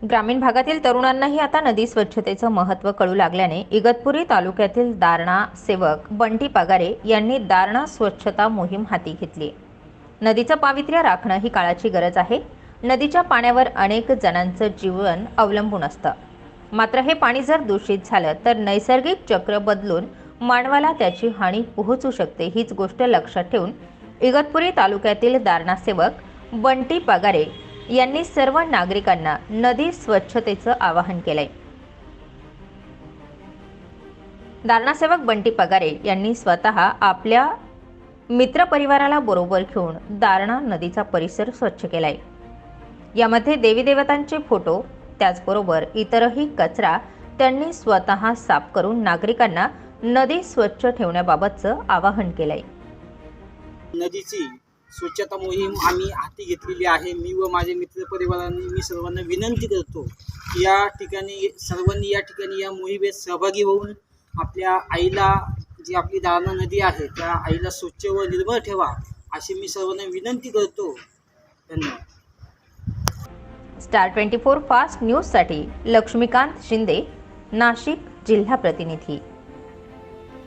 ग्रामीण भागातील तरुणांनाही आता नदी स्वच्छतेचं महत्त्व कळू लागल्याने इगतपुरी तालुक्यातील दारणा सेवक बंटी पगारे यांनी दारणा स्वच्छता मोहीम हाती घेतली. नदीचं पावित्र्य राखणं ही काळाची गरज आहे. नदीच्या पाण्यावर अनेक जणांचं जीवन अवलंबून असतं. मात्र हे पाणी जर दूषित झालं तर नैसर्गिक चक्र बदलून मानवाला त्याची हानी पोहोचू शकते हीच गोष्ट लक्षात ठेवून इगतपुरी तालुक्यातील दारणा सेवक बंटी पगारे यांनी सर्व नागरिकांना नदी स्वच्छतेचं आवाहन केलंय. दारणासेवक बंटी पगारे यांनी स्वतः आपल्या मित्रपरिवाराला बरोबर घेऊन दारणा नदीचा परिसर स्वच्छ केलाय. यामध्ये देवीदेवतांचे फोटो त्याचबरोबर इतरही कचरा त्यांनी स्वतः साफ करून नागरिकांना नदी स्वच्छ ठेवण्याबाबतचं आवाहन केलंय. नदीची स्वच्छता मोहीम आम्ही हाती घेतलेली आहे. मी व माझे मित्रपरिवारांनी मी सर्वांना विनंती करतो की या ठिकाणी सर्वांनी या ठिकाणी या मोहिमेत सहभागी होऊन आपल्या आईला जी आपली दारणा नदी आहे त्या आईला स्वच्छ व निर्मळ ठेवा अशी मी सर्वांना विनंती करतो. धन्यवाद. स्टार ट्वेंटी फोर फास्ट न्यूजसाठी लक्ष्मीकांत शिंदे नाशिक जिल्हा प्रतिनिधी.